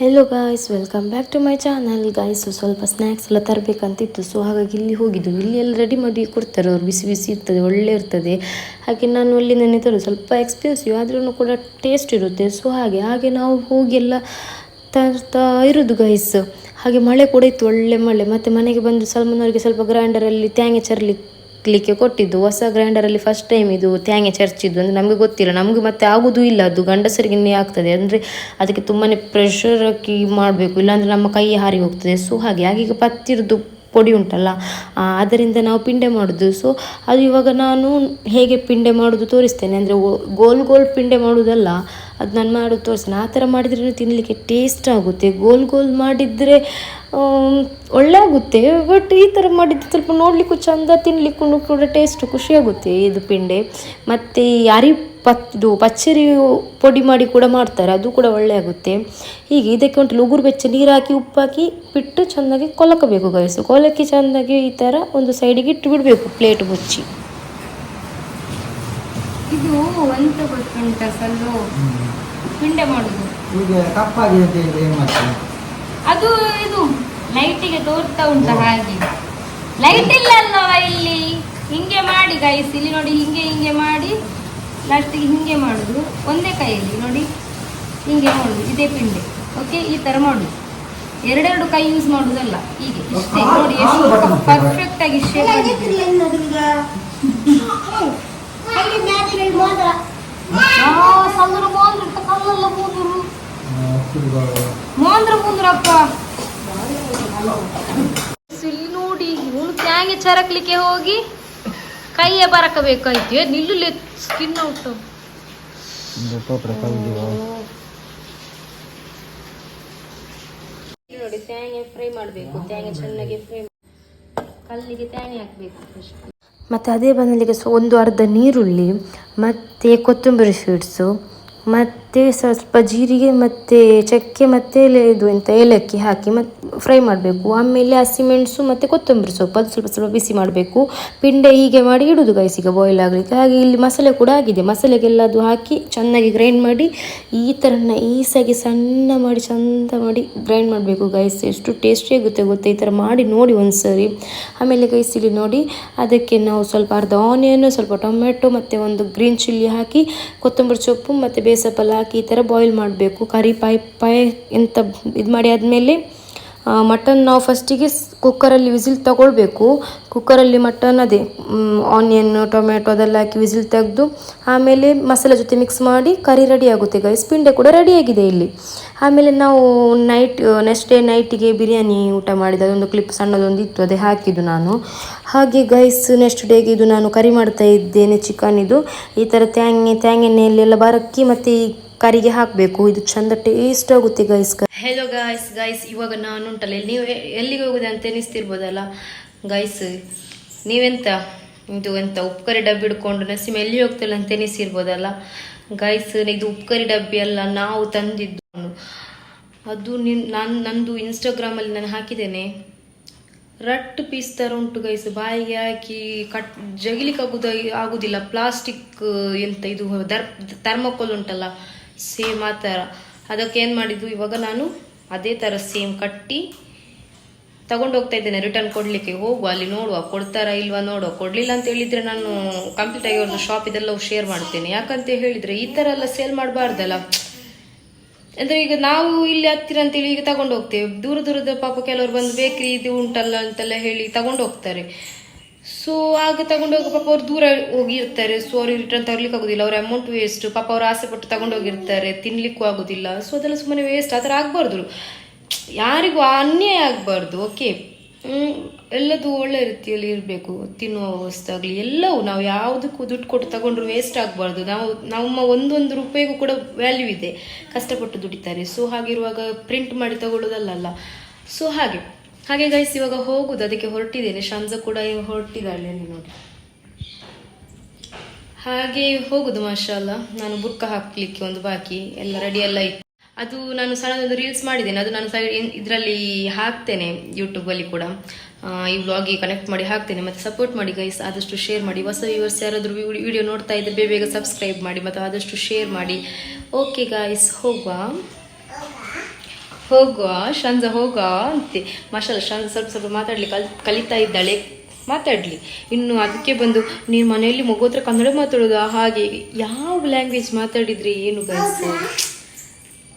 Hello guys welcome back to my channel guys ಸ್ವಲ್ಪ snacks ಎಲ್ಲ ತರಬೇಕಂತಿತ್ತು. ಸೊ ಹಾಗಾಗಿ ಇಲ್ಲಿ ಹೋಗಿದ್ದು. ಇಲ್ಲಿ ಎಲ್ಲ ರೆಡಿ ಮಾಡಿ ಕೊಡ್ತಾರೆ. ಅವ್ರು ಬಿಸಿ ಬಿಸಿ ಇರ್ತದೆ, ಒಳ್ಳೆ ಇರ್ತದೆ. ಹಾಗೆ ನಾನು ಅಲ್ಲಿಂದನೇ ತರೋದು. ಸ್ವಲ್ಪ ಎಕ್ಸ್ಪೆನ್ಸಿವ್ ಆದ್ರೂ ಕೂಡ ಟೇಸ್ಟ್ ಇರುತ್ತೆ. ಸೊ ಹಾಗೆ ಹಾಗೆ ನಾವು ಹೋಗಿ ಎಲ್ಲ ತರ್ತಾ ಇರೋದು ಗೈಸ್ ಹಾಗೆ ಮಳೆ ಕೂಡ ಇತ್ತು, ಒಳ್ಳೆ ಮಳೆ. ಮತ್ತು ಮನೆಗೆ ಬಂದು ಸಲ್ಮನವರಿಗೆ ಸ್ವಲ್ಪ ಗ್ರೈಂಡರಲ್ಲಿ ತ್ಯಾಂಗೆ ಚರ್ಲಿಕ್ಕೆ ಕೊಟ್ಟಿದ್ದು. ಹೊಸ ಗ್ರೈಂಡರಲ್ಲಿ ಫಸ್ಟ್ ಟೈಮ್ ಇದು ತ್ಯಾಂಗೆ ಚರ್ಚಿದ್ದು ಅಂದರೆ ನಮಗೆ ಗೊತ್ತಿಲ್ಲ. ನಮಗೆ ಮತ್ತೆ ಆಗೋದು ಇಲ್ಲ. ಅದು ಗಂಡಸರಿಗೆ ಆಗ್ತದೆ. ಅಂದರೆ ಅದಕ್ಕೆ ತುಂಬಾ ಪ್ರೆಷರ್ ಹಾಕಿ ಮಾಡಬೇಕು. ಇಲ್ಲಾಂದರೆ ನಮ್ಮ ಕೈ ಹಾರಿ ಹೋಗ್ತದೆ. ಸೊ ಹಾಗೆ ಹಾಗೀಗ ಪತ್ತಿರದು ಪೊಡಿ ಉಂಟಲ್ಲ. ಅದರಿಂದ ನಾವು ಪಿಂಡೆ ಮಾಡೋದು. ಸೊ ಅದು ಇವಾಗ ನಾನು ಹೇಗೆ ಪಿಂಡೆ ಮಾಡೋದು ತೋರಿಸ್ತೇನೆ. ಅಂದರೆ ಗೋಲ್ ಗೋಲ್ ಪಿಂಡೆ ಮಾಡೋದಲ್ಲ. ಅದು ನಾನು ಮಾಡೋದು ತೋರಿಸ್ತೇನೆ ಆ ಥರ ಮಾಡಿದ್ರೆ ತಿನ್ನಲಿಕ್ಕೆ ಟೇಸ್ಟ್ ಆಗುತ್ತೆ. ಗೋಲ್ ಗೋಲ್ ಮಾಡಿದರೆ ಒಳ್ಳೆ ಆಗುತ್ತೆ ಬಟ್ ಈ ಥರ ಮಾಡಿದ್ದು ಸ್ವಲ್ಪ ನೋಡಲಿಕ್ಕೂ ಚಂದ ತಿನ್ನಲಿಕ್ಕೂ ಕೂಡ ಟೇಸ್ಟ್ ಖುಷಿಯಾಗುತ್ತೆ ಇದು ಪಿಂಡೆ. ಮತ್ತು ಅರಿ ಪತ್ ಇದು ಪಚ್ಚರಿ ಪೊಡಿ ಮಾಡಿ ಕೂಡ ಮಾಡ್ತಾರೆ. ಅದು ಕೂಡ ಒಳ್ಳೆ ಆಗುತ್ತೆ ಹೀಗೆ ಇದಕ್ಕೆ ಉಂಟು ಉಗುರು ಬೆಚ್ಚ ನೀರು ಹಾಕಿ ಉಪ್ಪಾಕಿ ಬಿಟ್ಟು ಚೆನ್ನಾಗಿ ಕೊಲಕಬೇಕು ಗೈಸು ಕೊಲಕಿ ಚೆಂದಾಗಿ ಈ ಥರ ಒಂದು ಸೈಡಿಗೆ ಇಟ್ಟು ಬಿಡಬೇಕು ಪ್ಲೇಟ್ ಮುಚ್ಚಿ. ಇದು ಎಂತ ಗೊತ್ತುಂಟ ಸಲ್ಲು ಪಿಂಡೆ ಮಾಡುದು. ಈಗ ಕಪ್ಪಾಗಿದೆ ಅಂತ ಹೇಳಿದ್ರೆ ಏನ್ ಮಾಡ್ತೀನಿ ಅದು ಇದು ಲೈಟಿಗೆ ತೋರ್ತಾ ಉಂಟ ಹಾಗೆ. ಲೈಟ್ ಇಲ್ಲ ಅಲ್ಲವ ಇಲ್ಲಿ? ಹಿಂಗೆ ಮಾಡಿ ಗೈಸ್ ಇಲ್ಲಿ ನೋಡಿ ಹಿಂಗೆ ಹಿಂಗೆ ಮಾಡಿ ಲಾಸ್ಟಿಗೆ ಹಿಂಗೆ ಮಾಡುದು. ಒಂದೇ ಕೈಯಲ್ಲಿ ನೋಡಿ ಹಿಂಗೆ ಮಾಡುದು ಇದೇ ಪಿಂಡೆ. ಓಕೆ ಈ ತರ ಮಾಡುದು. ಎರಡೆರಡು ಕೈ ಯೂಸ್ ಮಾಡುದಲ್ಲ ಹೀಗೆ. ಇಷ್ಟೇ. ನೋಡಿ ಎಷ್ಟು ಪರ್ಫೆಕ್ಟ್ ಆಗಿ ಶೇಪ್ ಸಂದ್ರ ಮೋಂದ್ರ ಕಲ್ಲಲ್ಲ ಮೂದರು ಮೋಂದ್ರ ಮೂಂದ್ರಪ್ಪ ಇಲ್ಲಿ ನೋಡಿ ಇವನು ತ್ಯಾಂಗೆ ಚರಕ್ಲಿಕ್ಕೆ ಹೋಗಿ ಕೈಯ ಬರಕಬೇಕಾಯ್ತು. ಏ ನಿಲ್ಲು ಸ್ಕಿನ್ ಔಟ್ ನೋಡಿ ತ್ಯಾಂಗೆ ಫ್ರೈ ಮಾಡಬೇಕು. ತ್ಯಾಂಗೆ ಚೆನ್ನಾಗಿ ಫ್ರೈ ಕಲ್ಲಿಗೆ ತ್ಯಾಂಗೆ ಹಾಕ್ಬೇಕು ಫಸ್ಟ್ ಮತ್ತು ಅದೇ ಬಂದಲಿಗೆ ಸೊ ಒಂದು ಅರ್ಧ ನೀರುಳ್ಳಿ ಮತ್ತು ಕೊತ್ತಂಬರಿ ಸೀಡ್ಸು ಮತ್ತು ಸ್ವಲ್ಪ ಜೀರಿಗೆ ಮತ್ತು ಚಕ್ಕೆ ಮತ್ತು ಇದು ಎಂತ, ಏಲಕ್ಕಿ ಹಾಕಿ ಮತ್ತು ಫ್ರೈ ಮಾಡಬೇಕು. ಆಮೇಲೆ ಹಸಿಮೆಣಸು ಮತ್ತು ಕೊತ್ತಂಬರಿ ಸೊಪ್ಪು, ಅದು ಸ್ವಲ್ಪ ಸ್ವಲ್ಪ ಬಿಸಿ ಮಾಡಬೇಕು. ಪಿಂಡೆ ಹೀಗೆ ಮಾಡಿ ಇಡೋದು ಗೈಸಿಗೆ ಬಾಯ್ಲ್ ಆಗಲಿಕ್ಕೆ. ಹಾಗೆ ಇಲ್ಲಿ ಮಸಾಲೆ ಕೂಡ ಆಗಿದೆ. ಮಸಾಲೆಗೆಲ್ಲ ಅದು ಹಾಕಿ ಚೆನ್ನಾಗಿ ಗ್ರೈಂಡ್ ಮಾಡಿ, ಈ ಥರನ ಈಸಾಗಿ ಸಣ್ಣ ಮಾಡಿ, ಚಂದ ಮಾಡಿ ಗ್ರೈಂಡ್ ಮಾಡಬೇಕು ಗೈಸ್ ಎಷ್ಟು ಟೇಸ್ಟಿ ಆಗುತ್ತೆ ಗೊತ್ತಾ? ಈ ಥರ ಮಾಡಿ ನೋಡಿ ಒಂದ್ಸರಿ. ಆಮೇಲೆ ಗೈಸ್ ಇಲ್ಲಿ ನೋಡಿ, ಅದಕ್ಕೆ ನಾವು ಸ್ವಲ್ಪ ಅರ್ಧ ಆನಿಯನ್ ಸ್ವಲ್ಪ ಟೊಮೆಟೊ ಮತ್ತು ಒಂದು ಗ್ರೀನ್ ಚಿಲ್ಲಿ ಹಾಕಿ, ಕೊತ್ತಂಬರಿ ಸೊಪ್ಪು ಮತ್ತು ಬೇಸಪ್ಪೆಲ್ಲ ಹಾಕಿ ಈ ಥರ ಬಾಯ್ಲ್ ಮಾಡಬೇಕು. ಕರಿ ಪಾಯ್ ಪಾಯ್ ಎಂತ ಇದು ಮಾಡಿ ಆದಮೇಲೆ ಮಟನ್ ನಾವು ಫಸ್ಟಿಗೆ ಕುಕ್ಕರಲ್ಲಿ ವಿಸಿಲ್ ತಗೊಳ್ಬೇಕು. ಕುಕ್ಕರಲ್ಲಿ ಮಟನ್ ಅದೇ ಆನಿಯನ್ ಟೊಮೆಟೊ ಅದೆಲ್ಲ ಹಾಕಿ ವಿಸಿಲ್ ತೆಗೆದು, ಆಮೇಲೆ ಮಸಾಲೆ ಜೊತೆ ಮಿಕ್ಸ್ ಮಾಡಿ ಕರಿ ರೆಡಿ ಆಗುತ್ತೆ ಗೈಸ್ ಪಿಂಡೆ ಕೂಡ ರೆಡಿಯಾಗಿದೆ ಇಲ್ಲಿ. ಆಮೇಲೆ ನಾವು ನೈಟ್ ನೆಕ್ಸ್ಟ್ ಡೇ ನೈಟಿಗೆ ಬಿರಿಯಾನಿ ಊಟ ಮಾಡಿದ ಅದೊಂದು ಕ್ಲಿಪ್ ಸಣ್ಣದೊಂದು ಇತ್ತು, ಅದೇ ಹಾಕಿದ್ದು ನಾನು. ಹಾಗೆ ಗೈಸ್ ನೆಕ್ಸ್ಟ್ ಡೇಗೆ ಇದು ನಾನು ಕರಿ ಮಾಡ್ತಾ ಇದ್ದೇನೆ ಚಿಕನ್ ಇದು. ಈ ಥರ ತ್ಯಾಂಗೆ ತ್ಯಾಂಗೆಣ್ಣೆಯಲ್ಲೆಲ್ಲ ಬರಕ್ಕಿ ಮತ್ತು ಕರಿಗೆ ಹಾಕಬೇಕು. ಇದು ಚಂದ ಟೇಸ್ಟ್ ಆಗುತ್ತೆ ಗೈಸ್ ಹೆಲೋ ಗಾಯ್ಸ್ ಗೈಸ್ ಇವಾಗ ನಾನು ಉಂಟಲ್ಲ. ನೀವು ಎಲ್ಲಿಗೆ ಹೋಗುದು ಅಂತ ಎನಿಸ್ತಿರ್ಬೋದಲ್ಲ ಗೈಸ್ ನೀವೆಂತ? ಇದು ಎಂತ, ಉಪ್ಕರಿ ಡಬ್ಬಿ ಹಿಡ್ಕೊಂಡು ನಸಿಮ ಎಲ್ಲಿ ಹೋಗ್ತಿಲ್ಲ ಅಂತ ಎನಿಸಿರ್ಬೋದಲ್ಲ ಗೈಸ್ ಇದು ಉಪ್ಕರಿ ಡಬ್ಬಿ ಅಲ್ಲ, ನಾವು ತಂದಿದ್ದು ಅದು ನಿನ್ ನಂದು ಇನ್ಸ್ಟಾಗ್ರಾಮಲ್ಲಿ ನಾನು ಹಾಕಿದ್ದೇನೆ. ರಟ್ಟು ಪೀಸ್ ಥರ ಉಂಟು ಗೈಸ್ ಬಾಯಿಗೆ ಹಾಕಿ ಕಟ್ ಜಗಿಲಿಕ್ಕೆ ಆಗುದ ಆಗುದಿಲ್ಲ. ಪ್ಲಾಸ್ಟಿಕ್ ಎಂತ ಇದು ದರ್ ಥರ್ಮಕೋಲ್ ಉಂಟಲ್ಲ. ಸೇಮ್ ಆ ಥರ ಅದಕ್ಕೆ ಏನು ಮಾಡಿದ್ದು ಇವಾಗ ನಾನು ಅದೇ ಥರ ಸೇಮ್ ಕಟ್ಟಿ ಹೋಗ್ತಾ ಇದ್ದೇನೆ. ರಿಟರ್ನ್ ಕೊಡಲಿಕ್ಕೆ. ಹೋಗುವ, ಅಲ್ಲಿ ನೋಡುವ. ಕೊಡ್ತಾರಾ ಇಲ್ವಾ ನೋಡುವ. ಕೊಡಲಿಲ್ಲ ಅಂತ ಹೇಳಿದರೆ ನಾನು ಕಂಪ್ಲೀಟ್ ಆಗಿ ಅವ್ರದ್ದು ಶಾಪ್ ಇದೆಲ್ಲ ಶೇರ್ ಮಾಡ್ತೇನೆ. ಯಾಕಂತ ಹೇಳಿದರೆ ಈ ಥರ ಎಲ್ಲ ಸೇಲ್ ಮಾಡಬಾರ್ದಲ್ಲ. ಅಂದರೆ ಈಗ ನಾವು ಇಲ್ಲಿ ಹತ್ತಿರ ಅಂತೇಳಿ ಈಗ ತಗೊಂಡು ಹೋಗ್ತೇವೆ. ದೂರ ದೂರದ ಪಾಪ ಕೆಲವರು ಬಂದು ಬೇಕ್ರಿ ಇದು ಉಂಟಲ್ಲ ಅಂತೆಲ್ಲ ಹೇಳಿ ತಗೊಂಡು ಹೋಗ್ತಾರೆ. ಸೊ ಆಗ ತಗೊಂಡು ಹೋಗೋ ಪಾಪ ಅವ್ರು ದೂರ ಹೋಗಿರ್ತಾರೆ. ಸೊ ಅವ್ರಿಗೆ ರಿಟರ್ನ್ ತರ್ಲಿಕ್ಕೆ ಆಗುದಿಲ್ಲ. ಅವ್ರ ಅಮೌಂಟ್ ವೇಸ್ಟ್ ಪಾಪ ಅವ್ರು ಆಸೆ ಪಟ್ಟು ತಗೊಂಡು ಹೋಗಿರ್ತಾರೆ. ತಿನ್ಲಿಕ್ಕೂ ಆಗುದಿಲ್ಲ. ಸೊ ಅದೆಲ್ಲ ಸುಮ್ಮನೆ ವೇಸ್ಟ್ ಆ ಥರ ಆಗ್ಬಾರ್ದು ಯಾರಿಗೂ ಅನ್ಯಾಯ ಆಗಬಾರ್ದು. ಓಕೆ ಎಲ್ಲದೂ ಒಳ್ಳೆ ರೀತಿಯಲ್ಲಿ ಇರಬೇಕು. ತಿನ್ನುವ ವಸ್ತು ಆಗಲಿ ಎಲ್ಲವೂ. ನಾವು ಯಾವುದಕ್ಕೂ ದುಡ್ಡು ಕೊಟ್ಟು ತಗೊಂಡ್ರು ವೇಸ್ಟ್ ಆಗಬಾರ್ದು. ನಾವು, ನಮ್ಮ ಒಂದೊಂದು ರೂಪಾಯಿಗೂ ಕೂಡ ವ್ಯಾಲ್ಯೂ ಇದೆ. ಕಷ್ಟಪಟ್ಟು ದುಡಿತಾರೆ. ಸೊ ಹಾಗಿರುವಾಗ ಪ್ರಿಂಟ್ ಮಾಡಿ ತಗೊಳ್ಳೋದಲ್ಲ ಸೊ ಹಾಗೆ. ಹಾಗೆ ಗೈಸ್ ಇವಾಗ ಹೋಗುದು, ಅದಕ್ಕೆ ಹೊರಟಿದ್ದೇನೆ. ಶಾಮ್ಸ ಕೂಡ ಹೊರಟಿದ್ದಾಳೆ ನೋಡಿ. ಹಾಗೆ ಹೋಗುದು ಮಾಷಾಲ್ಲ ನಾನು ಬುರ್ಕ ಹಾಕ್ಲಿಕ್ಕೆ ಒಂದು ಬಾಕಿ, ಎಲ್ಲ ರೆಡಿ ಎಲ್ಲ ಇತ್ತು. ಅದು ನಾನು ಸಣ್ಣದೊಂದು ರೀಲ್ಸ್ ಮಾಡಿದ್ದೇನೆ. ಅದು ನಾನು ಇದರಲ್ಲಿ ಹಾಕ್ತೇನೆ ಯೂಟ್ಯೂಬಲ್ಲಿ ಕೂಡ. ಈ ವ್ಲಾಗಿಗೆ ಕನೆಕ್ಟ್ ಮಾಡಿ ಹಾಕ್ತೇನೆ, ಮತ್ತೆ ಸಪೋರ್ಟ್ ಮಾಡಿ ಗೈಸ್ ಆದಷ್ಟು ಶೇರ್ ಮಾಡಿ. ಹೊಸ ವ್ಯೂವರ್ಸ್ ಯಾರಾದರೂ ವಿಡಿಯೋ ನೋಡ್ತಾ ಇದ್ದರೆ ಬೇಗ ಸಬ್ಸ್ಕ್ರೈಬ್ ಮಾಡಿ, ಮತ್ತು ಆದಷ್ಟು ಶೇರ್ ಮಾಡಿ. ಓಕೆ ಗೈಸ್ ಹೋಗುವ. ಹೋಗುವ ಶಂಜ ಹೋಗುವ ಅಂತೆ. ಮಾಷಲ್ಲ ಶಂಜ ಸ್ವಲ್ಪ ಸ್ವಲ್ಪ ಮಾತಾಡಲಿ ಕಲ್ ಕಲಿತಾ ಇದ್ದಾಳೆ. ಮಾತಾಡಲಿ. ಇನ್ನು ಅದಕ್ಕೆ ಬಂದು ನೀನು ಮನೆಯಲ್ಲಿ ಮಗು ಹತ್ರ ಕನ್ನಡ ಮಾತಾಡೋದು ಹಾಗೆ ಯಾವ ಲ್ಯಾಂಗ್ವೇಜ್ ಮಾತಾಡಿದ್ರೆ ಏನು ಗೈಸ್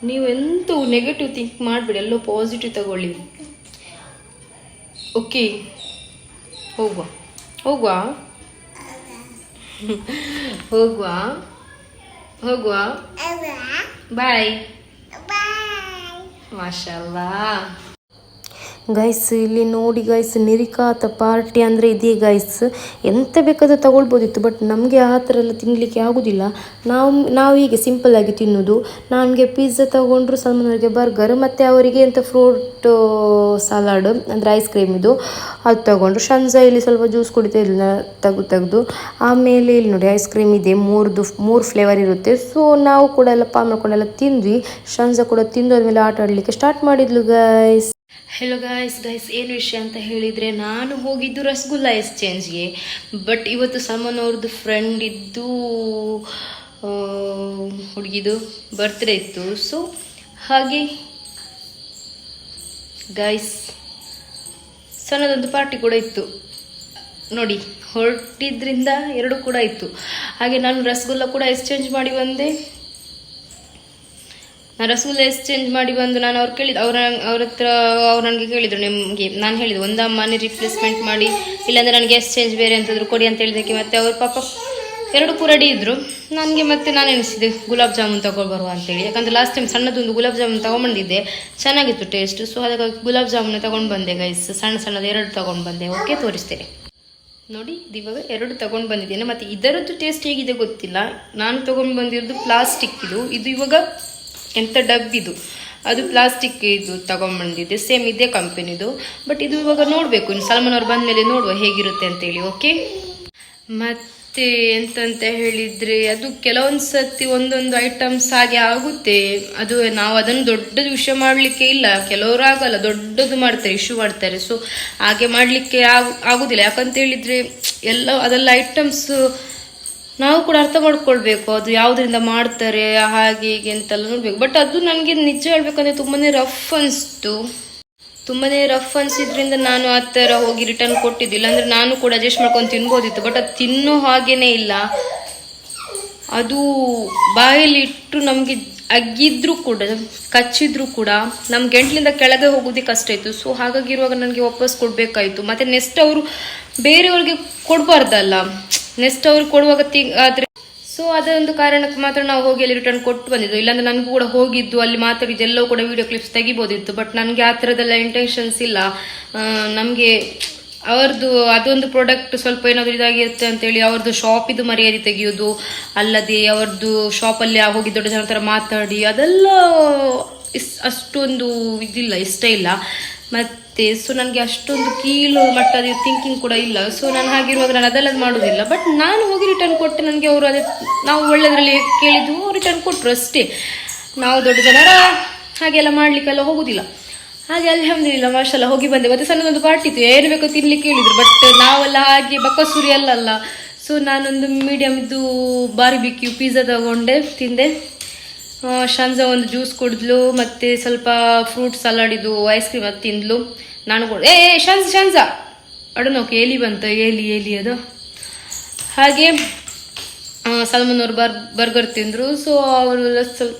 ನೀವು ಎಂತ ನೆಗೆಟಿವ್ ಥಿಂಕ್ ಮಾಡಿಬಿಡಿ ಎಲ್ಲೋ ಪಾಸಿಟಿವ್ ತಗೊಳ್ಳಿ. ಓಕೆ ಹೋಗುವ. ಹೋಗುವ. ಹೋಗುವ. ಹೋಗುವ. ಬಾಯ್ ಮಾಷಲ್ಲಾ ಗೈಸ್ ಇಲ್ಲಿ ನೋಡಿ ಗೈಸ್ ನಿರಿಕಾತ ಪಾರ್ಟಿ ಅಂದರೆ ಇದೇ ಗೈಸ್ ಎಂತ ಬೇಕಾದರೂ ತಗೊಳ್ಬೋದಿತ್ತು ಬಟ್ ನಮಗೆ ಆ ಥರ ಎಲ್ಲ ತಿನ್ನಲಿಕ್ಕೆ ಆಗೋದಿಲ್ಲ. ನಾವು ನಾವು ಹೀಗೆ ಸಿಂಪಲ್ ಆಗಿ ತಿನ್ನೋದು. ನಮಗೆ ಪಿಜ್ಜಾ ತಗೊಂಡ್ರು ಸಲ್ಮಾನವರಿಗೆ ಬರ್ಗರ್ ಮತ್ತು ಅವರಿಗೆ ಎಂಥ ಫ್ರೂಟ್ ಸಲಾಡ್ ಅಂದರೆ ಐಸ್ ಕ್ರೀಮ್ ಇದು, ಅದು ತಗೊಂಡ್ರು. ಶಂಜಾ ಇಲ್ಲಿ ಸ್ವಲ್ಪ ಜ್ಯೂಸ್ ಕುಡಿತಾ ಇಲ್ಲ ತೆಗ್ದು, ತೆಗೆದು. ಆಮೇಲೆ ಇಲ್ಲಿ ನೋಡಿ ಐಸ್ ಕ್ರೀಮ್ ಇದೆ, ಮೂರ್ದು, ಮೂರು ಫ್ಲೇವರ್ ಇರುತ್ತೆ. ಸೊ ನಾವು ಕೂಡ ಎಲ್ಲ ಪಾ ಮಾಡ್ಕೊಂಡೆಲ್ಲ ತಿಂದ್ವಿ. ಶಂಜಾ ಕೂಡ ತಿಂದು ಆದಮೇಲೆ ಆಟ ಆಡಲಿಕ್ಕೆ ಸ್ಟಾರ್ಟ್ ಮಾಡಿದ್ಲು ಗೈಸ್ ಹೆಲೋ ಗಾಯ್ಸ್ ಗಾಯ್ಸ್ ಏನು ವಿಷಯ ಅಂತ ಹೇಳಿದರೆ, ನಾನು ಹೋಗಿದ್ದು ರಸಗುಲ್ಲ ಎಕ್ಸ್ಚೇಂಜ್ಗೆ ಬಟ್ ಇವತ್ತು ಸಮನ್ ಅವ್ರದ್ದು ಫ್ರೆಂಡ್ ಇದ್ದು ಹುಡುಗಿದು ಬರ್ತ್ಡೇ ಇತ್ತು. ಸೊ ಹಾಗೆ ಗಾಯ್ಸ್ ಸಣ್ಣದೊಂದು ಪಾರ್ಟಿ ಕೂಡ ಇತ್ತು. ನೋಡಿ, ಹೊರಟಿದ್ರಿಂದ ಎರಡು ಕೂಡ ಇತ್ತು. ಹಾಗೆ ನಾನು ರಸಗುಲ್ಲ ಕೂಡ ಎಕ್ಸ್ಚೇಂಜ್ ಮಾಡಿ ಬಂದೆ. ರಸಗುಲ್ಲ ಎಕ್ಸ್ಚೇಂಜ್ ಮಾಡಿ ಬಂದು ನಾನು ಅವ್ರು ಕೇಳಿದ್ದು ಅವ್ರ ಅವ್ರ ಹತ್ರ, ಅವ್ರು ನನಗೆ ಕೇಳಿದ್ರು ನಿಮಗೆ. ನಾನು ಹೇಳಿದ್ದು ಒಂದು ರಿಪ್ಲೇಸ್ಮೆಂಟ್ ಮಾಡಿ, ಇಲ್ಲಾಂದರೆ ನನಗೆ ಎಕ್ಸ್ಚೇಂಜ್ ಬೇರೆ ಅಂತಂದ್ರು ಕೊಡಿ ಅಂತ ಹೇಳಿದ್ದಕ್ಕೆ ಮತ್ತೆ ಅವ್ರ ಪಾಪ ಎರಡು ರೆಡಿ ಇದ್ದರು ನನಗೆ ಮತ್ತೆ ನಾನು ಎನಿಸಿದೆ ಗುಲಾಬ್ ಜಾಮೂನ್ ತೊಗೊಳ್ಬರುವ ಬರುವ ಅಂತೇಳಿ. ಯಾಕಂದ್ರೆ ಲಾಸ್ಟ್ ಟೈಮ್ ಸಣ್ಣದೊಂದು ಗುಲಾಬ್ ಜಾಮೂನ್ ತಗೊಂಡ್ಬಂದಿದ್ದೆ ಚೆನ್ನಾಗಿತ್ತು ಟೇಸ್ಟ್ ಸೊ ಅದಕ್ಕಾಗಿ ಗುಲಾಬ್ ಜಾಮೂನ್ ತೊಗೊಂಡು ಬಂದೆ ಗೈಸ್ ಸಣ್ಣ ಸಣ್ಣದು ಎರಡು ತೊಗೊಂಡು ಬಂದೆ. ಓಕೆ ತೋರಿಸ್ತೇನೆ. ನೋಡಿ ಇವಾಗ ಎರಡು ತೊಗೊಂಡು ಬಂದಿದ್ದೇನೆ. ಮತ್ತು ಇದರದ್ದು ಟೇಸ್ಟ್ ಹೇಗಿದೆ ಗೊತ್ತಿಲ್ಲ. ನಾನು ತೊಗೊಂಡು ಬಂದಿರೋದು ಪ್ಲಾಸ್ಟಿಕ್ ಇದು. ಇದು ಇವಾಗ ಎಂಥ ಡಬ್ಬಿದು ಅದು ಪ್ಲಾಸ್ಟಿಕ್ ಇದು ತಗೊಂಡ್ಬಂದಿದೆ ಸೇಮ್ ಇದೇ ಕಂಪನಿದು ಬಟ್ ಇದು ಇವಾಗ ನೋಡಬೇಕು, ಇನ್ನು ಸಲ್ಮಾನ್ ಅವ್ರು ಬಂದಮೇಲೆ ನೋಡುವ ಹೇಗಿರುತ್ತೆ ಅಂತೇಳಿ ಓಕೆ ಮತ್ತೆ ಎಂತಂತ ಹೇಳಿದರೆ, ಅದು ಕೆಲವೊಂದು ಸರ್ತಿ ಒಂದೊಂದು ಐಟಮ್ಸ್ ಹಾಗೆ ಆಗುತ್ತೆ. ಅದು ನಾವು ಅದನ್ನು ದೊಡ್ಡದು ವಿಷಯ ಮಾಡಲಿಕ್ಕೆ ಇಲ್ಲ, ಕೆಲವರು ಆಗಲ್ಲ, ದೊಡ್ಡದು ಮಾಡ್ತಾರೆ ಇಶ್ಯೂ ಮಾಡ್ತಾರೆ. ಸೊ ಹಾಗೆ ಮಾಡಲಿಕ್ಕೆ ಆಗ, ಆಗೋದಿಲ್ಲ. ಯಾಕಂತ ಹೇಳಿದರೆ, ಎಲ್ಲ, ಅದೆಲ್ಲ ಐಟಮ್ಸ್ ನಾವು ಕೂಡ ಅರ್ಥ ಮಾಡ್ಕೊಳ್ಬೇಕು. ಅದು ಯಾವುದರಿಂದ ಮಾಡ್ತಾರೆ, ಹಾಗೆ ಹೀಗೆ ಅಂತೆಲ್ಲ ನೋಡ್ಬೇಕು. ಬಟ್ ಅದು ನನಗೆ ನಿಜ ಹೇಳ್ಬೇಕಂದ್ರೆ ತುಂಬಾನೇ ರಫ್ ಅನಿಸ್ತು. ತುಂಬಾನೇ ರಫ್ ಅನ್ಸಿದ್ರಿಂದ ನಾನು ಆ ಥರ ಹೋಗಿ ರಿಟರ್ನ್ ಕೊಟ್ಟಿದ್ದಿಲ್ಲ. ಅಂದ್ರೆ ನಾನು ಕೂಡ ಅಡ್ಜಸ್ಟ್ ಮಾಡ್ಕೊಂಡು ತಿನ್ಬೋದಿತ್ತು. ಬಟ್ ಅದು ತಿನ್ನೋ ಹಾಗೇನೇ ಇಲ್ಲ. ಅದು ಬಾಯಲ್ಲಿ ಇಟ್ಟು ನಮಗೆ ಅಗ್ಗಿದ್ರು ಕೂಡ, ಕಚ್ಚಿದ್ರು ಕೂಡ ನಮ್ಮ ಗಂಟ್ಲಿಂದ ಕೆಳಗೆ ಹೋಗೋದೇ ಕಷ್ಟ ಇತ್ತು. ಸೊ ಹಾಗಾಗಿರುವಾಗ ನನಗೆ ವಾಪಸ್ ಕೊಡಬೇಕಾಯಿತು. ಮತ್ತು ನೆಕ್ಸ್ಟ್ ಅವರು ಬೇರೆಯವ್ರಿಗೆ ಕೊಡಬಾರ್ದಲ್ಲ. ನೆಕ್ಸ್ಟ್ ಅವ್ರು ಕೊಡುವಾಗ ಆದರೆ ಸೊ ಅದೊಂದು ಕಾರಣಕ್ಕೆ ಮಾತ್ರ ನಾವು ಹೋಗಿ ಅಲ್ಲಿ ರಿಟರ್ನ್ ಕೊಟ್ಟು ಬಂದಿದ್ದು. ಇಲ್ಲಾಂದ್ರೆ ನನಗೂ ಕೂಡ ಹೋಗಿದ್ದು. ಅಲ್ಲಿ ಮಾತಾಡಿದ್ದು ಎಲ್ಲವೂ ಕೂಡ ವಿಡಿಯೋ ಕ್ಲಿಪ್ಸ್ ತೆಗಿಬೋದಿತ್ತು. ಬಟ್ ನನಗೆ ಆ ಥರದ್ದೆಲ್ಲ ಇಂಟೆನ್ಷನ್ಸ್ ಇಲ್ಲ. ನಮಗೆ ಅವ್ರದ್ದು ಅದೊಂದು ಪ್ರಾಡಕ್ಟ್ ಸ್ವಲ್ಪ ಏನಾದರೂ ಇದಾಗಿರುತ್ತೆ ಅಂತೇಳಿ ಅವ್ರದ್ದು ಶಾಪಿದು ಮರ್ಯಾದೆ ತೆಗೆಯೋದು, ಅಲ್ಲದೆ ಅವ್ರದ್ದು ಶಾಪಲ್ಲಿ ಹೋಗಿ ದೊಡ್ಡ ಜನ ಥರ ಮಾತಾಡಿ, ಅದೆಲ್ಲ ಇಸ್ ಅಷ್ಟೊಂದು ಇದಿಲ್ಲ, ಇಷ್ಟ ಇಲ್ಲ. ಮತ್ತೆ ಸೊ ನನಗೆ ಅಷ್ಟೊಂದು ಕೀಳು ಮಟ್ಟದ ಥಿಂಕಿಂಗ್ ಕೂಡ ಇಲ್ಲ. ಸೊ ನಾನು ಹಾಗಿರುವಾಗ ನಾನು ಅದೆಲ್ಲ ಮಾಡೋದಿಲ್ಲ. ಬಟ್ ನಾನು ಹೋಗಿ ರಿಟರ್ನ್ ಕೊಟ್ಟೆ ನನಗೆ ಅವರು ಅದೇ, ನಾವು ಒಳ್ಳೆಯದರಲ್ಲಿ ಕೇಳಿದ್ದು ರಿಟರ್ನ್ ಕೊಟ್ಟರು ಅಷ್ಟೇ. ನಾವು ದೊಡ್ಡ ಜನರ ಹಾಗೆಲ್ಲ ಮಾಡಲಿಕ್ಕೆಲ್ಲ ಹೋಗುದಿಲ್ಲ. ಹಾಗೆ ಅಲ್ಹಮ್ದುಲಿಲ್ಲ ಮಾಷಲ್ಲ ಹೋಗಿ ಬಂದೆ. ಮತ್ತೆ ಸಣ್ಣದೊಂದು ಪಾರ್ಟಿ ಇತ್ತು. ಏನು ಬೇಕೋ ತಿನ್ಲಿಕ್ಕೆ ಹೇಳಿದ್ರು. ಬಟ್ ನಾವೆಲ್ಲ ಹಾಗೆ ಬಕ್ಕಸೂರಿ ಅಲ್ಲಲ್ಲ. ಸೊ ನಾನೊಂದು ಮೀಡಿಯಮ್ ಇದು ಬಿಕ್ಕಿ ಪಿಜ್ಜಾ ತಗೊಂಡೆ, ತಿಂದೆ. ಶಂಜಾ ಒಂದು ಜ್ಯೂಸ್ ಕುಡಿದ್ಲು, ಮತ್ತೆ ಸ್ವಲ್ಪ ಫ್ರೂಟ್ ಸಲಾಡ್ ಇದು ಐಸ್ ಕ್ರೀಮ್ ಅದು ತಿಂದ್ಲು. ನಾನು ಏ ಶಾಂಝಾ ಶಾಂಜಾ ಅಡು ಅಡನೋಕೆ ಎಲಿ ಬಂತ ಎಲಿ ಎಲಿ ಅದು. ಹಾಗೆ ಸಲ್ಮನ್ ಅವರು ಬರ್ ಬರ್ಗರ್ ತಿಂದರು ಸೊ ಅವರು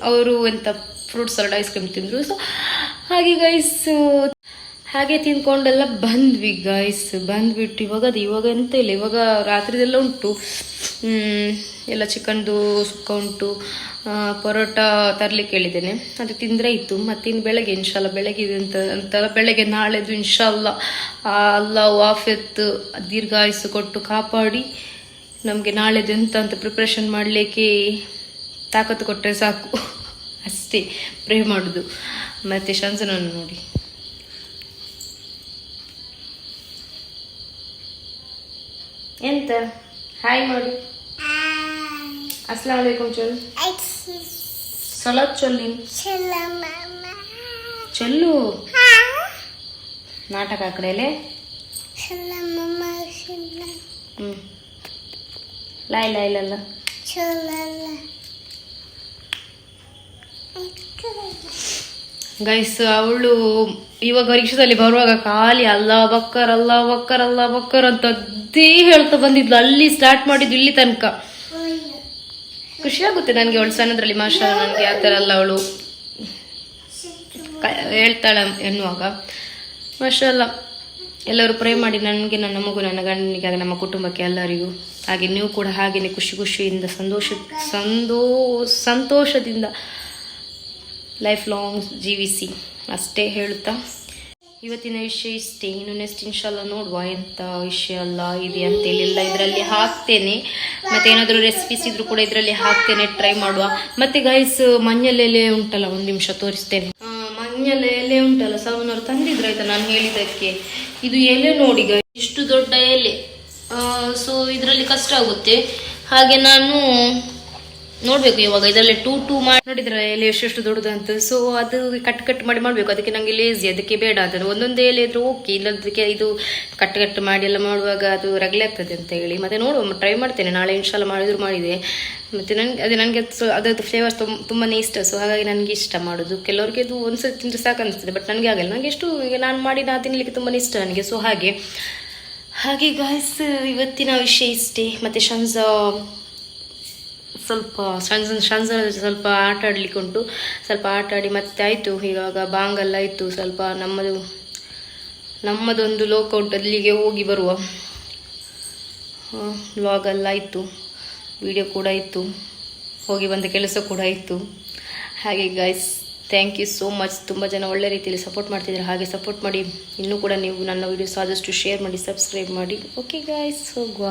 ಅವರು ಎಂಥ ಫ್ರೂಟ್ ಸಲಾಡ್ ಐಸ್ ಕ್ರೀಮ್ ತಿಂದರು ಸೊ ಹಾಗೆ ಗೈಸ್ ಹಾಗೆ ತಿನ್ಕೊಂಡೆಲ್ಲ ಬಂದ್ವಿ ಗೈಸ್ ಬಂದ್ಬಿಟ್ಟು ಇವಾಗ ಅದು ಇವಾಗ ಎಂತ ಇಲ್ಲ, ಇವಾಗ ರಾತ್ರಿದೆಲ್ಲ ಉಂಟು. ಎಲ್ಲ ಚಿಕನ್ದು ಸುಕ್ಕ ಉಂಟು ಪರೋಟ ತರಲಿಕ್ಕೆ ಹೇಳಿದ್ದೇನೆ. ಅದು ತಿಂದರೆ ಇತ್ತು ಮತ್ತೆ ಇನ್ನು ಬೆಳಗ್ಗೆ ಇನ್ಶಾಲ್ಲ ಬೆಳಗ್ಗೆ ಇದೆ ಅಂತ ಅಂತಲ್ಲ ಬೆಳಗ್ಗೆ, ನಾಳೆದು ಇನ್ಶಾಲ್ಲ ಅಲ್ಲ ವಾಫೆತ್ ದೀರ್ಘಾಯಿಸು ಕೊಟ್ಟು ಕಾಪಾಡಿ, ನಮಗೆ ನಾಳೆದು ಎಂತ ಅಂತ ಪ್ರಿಪ್ರೇಷನ್ ಮಾಡಲಿಕ್ಕೆ ತಾಕತ್ತು ಕೊಟ್ಟರೆ ಸಾಕು. ಅಷ್ಟೇ ಪ್ರೇ ಮಾಡೋದು. ಮತ್ತು ಶಂಸನನ್ನು ನೋಡಿ. ಎಂತ? ಹಾಯ್ ಮಾಡಿ. ಅಸ್ಲಾಂ আলাইকুম চল ಸಲಾತ್ ಚೊಲ್ಲಿನ್ ಚೆಲ್ಲು ನಾಟಕ ಆ ಹ್ಞೂ ಲಾಯ್ ಲಾಯ್ ಲಲ್ಲ ಗೈಸ್ ಅವಳು ಇವಾಗ ರಿಕ್ಷಾದಲ್ಲಿ ಬರುವಾಗ ಖಾಲಿ ಅಲ್ಲ ಬಕ್ಕರ್ ಅಲ್ಲ ಬಕ್ಕರ್ ಅಲ್ಲ ಬಕ್ಕರ್ ಅಂತ ಅದೇ ಹೇಳ್ತಾ ಬಂದಿದ್ಲು. ಅಲ್ಲಿ ಸ್ಟಾರ್ಟ್ ಮಾಡಿದ್ದು ಇಲ್ಲಿ ತನಕ. ಖುಷಿ ಆಗುತ್ತೆ ನನಗೆ ಅವಳು ಸಣ್ಣದ್ರಲ್ಲಿ ಮಾಷಾ, ನನಗೆ ಆ ಥರ ಅಲ್ಲ ಅವಳು ಹೇಳ್ತಾಳೆ ಎನ್ನುವಾಗ. ಮಾಷಲ್ಲ ಎಲ್ಲರೂ ಪ್ರೇ ಮಾಡಿ ನನಗೆ, ನನ್ನ ಮಗು, ನನ್ನ ಗಂಡನಿಗೆ ಹಾಗೆ ನಮ್ಮ ಕುಟುಂಬಕ್ಕೆ ಎಲ್ಲರಿಗೂ ಹಾಗೆ ನೀವು ಕೂಡ ಹಾಗೆಯೇ ಖುಷಿ ಖುಷಿಯಿಂದ ಸಂತೋಷ ಸಂದೋ ಸಂತೋಷದಿಂದ ಲೈಫ್ ಲಾಂಗ್ ಜೀವಿಸಿ, ಅಷ್ಟೇ ಹೇಳುತ್ತಾ. ಇವತ್ತಿನ ವಿಷಯ ಇಷ್ಟೇ. ಇನ್ನು ನೆಕ್ಸ್ಟ್ ಇನ್ಶಾಲ್ಲ ನೋಡುವ ಎಂಥ ವಿಷಯ ಅಲ್ಲ ಇದೆ ಅಂತೇಳಿ ಎಲ್ಲ ಇದರಲ್ಲಿ ಹಾಕ್ತೇನೆ. ಮತ್ತೆ ಏನಾದರೂ ರೆಸಿಪೀಸ್ ಇದ್ರೂ ಕೂಡ ಇದರಲ್ಲಿ ಹಾಕ್ತೇನೆ ಟ್ರೈ ಮಾಡುವ. ಮತ್ತೆ ಗೈಸ್ ಮಂಜಲೆಲೆ ಉಂಟಲ್ಲ, ಒಂದು ನಿಮಿಷ ತೋರಿಸ್ತೇನೆ. ಮಂಜಲ್ ಎಲೆ ಉಂಟಲ್ಲ ಸವನವ್ರು ತಂದಿದ್ರು ಆಯ್ತಾ ನಾನು ಹೇಳಿದ್ದಕ್ಕೆ. ಇದು ಎಲೆ ನೋಡಿ ಗೈ ಇಷ್ಟು ದೊಡ್ಡ ಎಲೆ. ಸೊ ಇದರಲ್ಲಿ ಕಷ್ಟ ಆಗುತ್ತೆ. ಹಾಗೆ ನಾನು ನೋಡ್ಬೇಕು, ಇವಾಗ ಇದರಲ್ಲಿ ಟೂ ಟೂ ಮಾಡಿ ನೋಡಿದ್ರೆ ಎಲೆ ಎಷ್ಟೆಷ್ಟು ದೊಡ್ಡದಂತ ಸೊ ಅದು ಕಟ್ ಕಟ್ ಮಾಡಿ ಮಾಡಬೇಕು. ಅದಕ್ಕೆ ನನಗೆ ಲೇಸಿ ಅದಕ್ಕೆ ಬೇಡ ಅಂತ ಒಂದೊಂದೇ ಎಲೆ ಇದ್ರೆ ಓಕೆ ಇಲ್ಲದಕ್ಕೆ ಇದು ಕಟ್ ಕಟ್ ಮಾಡಿ ಎಲ್ಲ ಮಾಡುವಾಗ ಅದು ರಗಲೆ ಆಗ್ತದೆ ಅಂತ ಹೇಳಿ. ಮತ್ತೆ ನೋಡುವ ಟ್ರೈ ಮಾಡ್ತೇನೆ. ನಾಳೆ ಇನ್ಶಾಲ್ಲ ಮಾಡಿದ್ರು ಮಾಡಿದೆ. ಮತ್ತೆ ನನಗೆ, ಅದೇ ನನಗೆ ಅದರದ್ದು ಫ್ಲೇವರ್ಸ್ ತುಂಬಾ ಇಷ್ಟ. ಸೊ ಹಾಗಾಗಿ ನನಗೆ ಇಷ್ಟ ಮಾಡೋದು. ಕೆಲವರಿಗೆ ಇದು ಒಂದ್ಸತಿ ತಿಂದ್ರೆ ಸಾಕು ಅನಿಸ್ತದೆ ಬಟ್ ನನಗೆ ಆಗಲ್ಲ. ನನಗೆ ಎಷ್ಟು, ಈಗ ನಾನು ಮಾಡಿ ನಾ ತಿನ್ನಲಿಕ್ಕೆ ತುಂಬಾ ಇಷ್ಟ ನನಗೆ. ಸೊ ಹಾಗೆ. ಹಾಗೆ ಗಾಯ್ಸ್ ಇವತ್ತಿನ ವಿಷಯ ಇಷ್ಟೇ. ಮತ್ತೆ ಶಂಜಾ ಸ್ವಲ್ಪ ಸಣ್ಣ ಸಣ್ಣ ಸ್ವಲ್ಪ ಆಟ ಆಡ್ಲಿಕ್ಕೆ ಉಂಟು. ಸ್ವಲ್ಪ ಆಟ ಆಡಿ ಮತ್ತೆ ಆಯಿತು. ಇವಾಗ ಬಾಂಗಲ್ಲ ಆಯಿತು. ಸ್ವಲ್ಪ ನಮ್ಮದು, ನಮ್ಮದೊಂದು ಲೋಕ ಉಂಟು. ಅಲ್ಲಿಗೆ ಹೋಗಿ ಬರುವ. ವ್ಲಾಗಲ್ಲ ಆಯಿತು. ವಿಡಿಯೋ ಕೂಡ ಇತ್ತು ಹೋಗಿ ಬಂದ ಕೆಲಸ ಕೂಡ ಇತ್ತು ಹಾಗೆ guys thank you so much ತುಂಬ ಜನ ಒಳ್ಳೆ ರೀತಿಯಲ್ಲಿ ಸಪೋರ್ಟ್ ಮಾಡ್ತಿದ್ದಾರೆ. ಹಾಗೆ ಸಪೋರ್ಟ್ ಮಾಡಿ. ಇನ್ನೂ ಕೂಡ ನೀವು ನನ್ನ ವಿಡಿಯೋಸ್ ಆದಷ್ಟು ಶೇರ್ ಮಾಡಿ ಸಬ್ಸ್ಕ್ರೈಬ್ ಮಾಡಿ. ಓಕೆ ಗಾಯ್ಸ್ ಹೋಗುವ.